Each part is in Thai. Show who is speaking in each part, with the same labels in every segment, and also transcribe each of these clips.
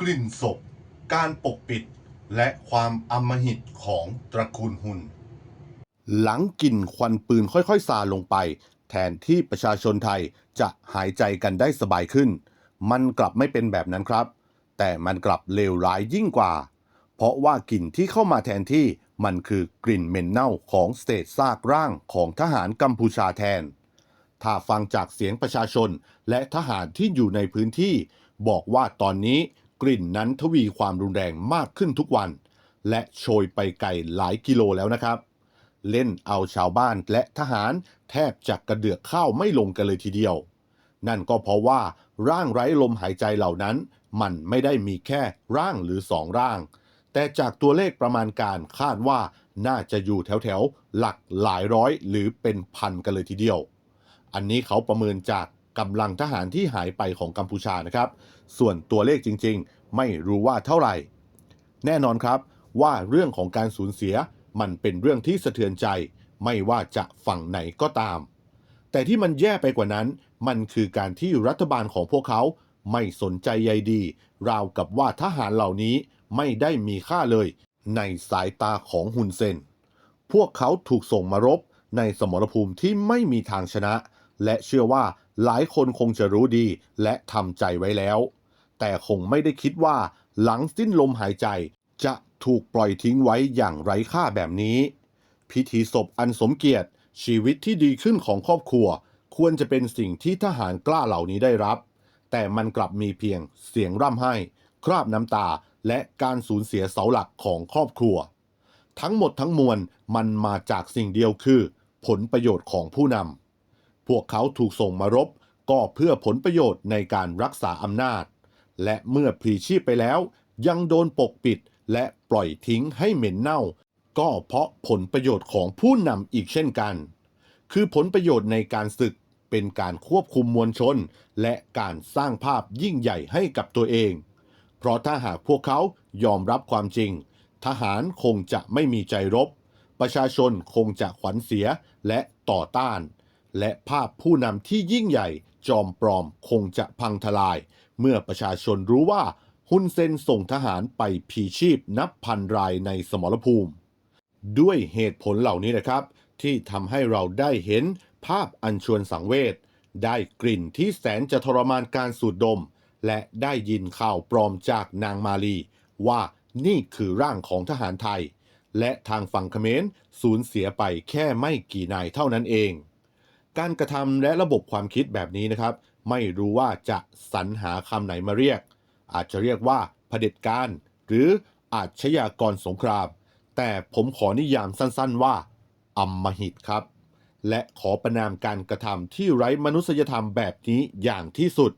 Speaker 1: กลิ่นศพ การปกปิด และความอำมหิตของตระกูลหุน หลังกลิ่นควันปืนค่อยๆซาลงไป แทนที่ประชาชนไทยจะหายใจกันได้สบายขึ้น มันกลับไม่เป็นแบบนั้นครับ แต่มันกลับเลวร้ายยิ่งกว่า เพราะว่ากลิ่นที่เข้ามาแทนที่มันคือกลิ่นเหม็นเน่าของสเตทซากร่างของทหารกัมพูชาแทน ถ้าฟังจากเสียงประชาชนและทหารที่อยู่ในพื้นที่ บอกว่าตอนนี้ กลิ่นนั้นทวีความรุนแรงมากขึ้นทุกวัน และโชยไปไกลหลายกิโลแล้วนะครับ เล่นเอาชาวบ้านและทหารแทบจะกระเดือกข้าวไม่ลงกันเลยทีเดียว นั่นก็เพราะว่าร่างไร้ลมหายใจเหล่านั้น มันไม่ได้มีแค่ร่างหรือสองร่าง แต่จากตัวเลขประมาณการคาดว่าน่าจะอยู่แถวๆ หลักหลายร้อยหรือเป็นพันกันเลยทีเดียว อันนี้เขาประเมินจาก กำลังทหารที่หายไปของกัมพูชานะครับ ส่วนตัวเลขจริงๆ ไม่รู้ว่าเท่าไหร่ แน่นอนครับว่าเรื่องของการสูญเสียมันเป็นเรื่องที่สะเทือนใจ ไม่ว่าจะฝั่งไหนก็ตาม แต่ที่มันแย่ไปกว่านั้น มันคือการที่รัฐบาลของพวกเขาไม่สนใจใยดี ราวกับว่าทหารเหล่านี้ไม่ได้มีค่าเลย ในสายตาของฮุนเซน พวกเขาถูกส่งมารบในสมรภูมิที่ไม่มีทางชนะ และเชื่อว่าหลายคนคงจะรู้ดีและทำใจไว้แล้ว แต่คงไม่ได้คิดว่าหลังสิ้นลมหายใจจะถูกปล่อยทิ้งไว้อย่างไร้ค่าแบบนี้ พิธีศพอันสมเกียรติ ชีวิตที่ดีขึ้นของครอบครัว ควรจะเป็นสิ่งที่ทหารกล้าเหล่านี้ได้รับ แต่มันกลับมีเพียงเสียงร่ำไห้ คราบน้ำตาและการสูญเสียเสาหลักของครอบครัว ทั้งหมดทั้งมวลมันมาจากสิ่งเดียวคือ ผลประโยชน์ของผู้นำ พวกเขาถูกส่งมารบก็เพื่อผลประโยชน์ในการรักษาอำนาจ และเมื่อพลีชีพไปแล้ว ยังโดนปกปิดและปล่อยทิ้งให้เหม็นเน่า ก็เพราะผลประโยชน์ของผู้นำอีกเช่นกัน คือผลประโยชน์ในการศึกเป็นการควบคุมมวลชน และการสร้างภาพยิ่งใหญ่ให้กับตัวเอง เพราะถ้าหากพวกเขายอมรับความจริง ทหารคงจะไม่มีใจรบ ประชาชนคงจะขวัญเสียและต่อต้าน และภาพผู้นำที่ยิ่งใหญ่จอมปลอมคงจะพังทลาย เมื่อประชาชนรู้ว่าฮุนเซนส่งทหารไปพีชีพนับพันรายในสมรภูมิ ด้วยเหตุผลเหล่านี้นะครับ ที่ทำให้เราได้เห็นภาพอัญชวนสังเวชได้กลิ่นที่แสนจะทรมานการสูดดม และได้ยินข่าวปลอมจากนางมาลี ว่านี่คือร่างของทหารไทย และทางฝั่งเขมรสูญเสียไปแค่ไม่กี่นายเท่านั้นเอง การกระทำและระบบความคิดแบบนี้นะครับ ไม่รู้ว่าจะสรรหาคำไหนมาเรียก อาจจะเรียกว่าเผด็จการ หรืออาชญากรสงคราม แต่ผมขอนิยามสั้นๆว่าอำมมหิตครับ และขอประนามการกระทำที่ไร้มนุษยธรรมแบบนี้อย่างที่สุด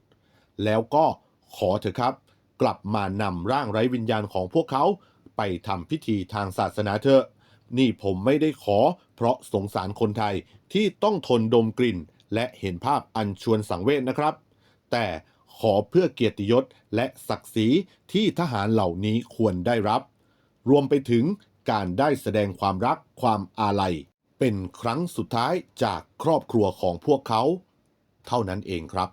Speaker 1: แล้วก็ขอเถอะครับ กลับมานำร่างไร้วิญญาณของพวกเขาไปทำพิธีทางศาสนาเถอะ นี่ผมไม่ได้ขอ เพราะสงสารคนไทยที่ต้องทนดมกลิ่น และเห็นภาพอันชวนสังเวชนะครับ แต่ขอเพื่อเกียรติยศและศักดิ์ศรีที่ทหารเหล่านี้ควรได้รับ รวมไปถึงการได้แสดงความรักความอาลัย เป็นครั้งสุดท้ายจากครอบครัวของพวกเขา เท่านั้นเองครับ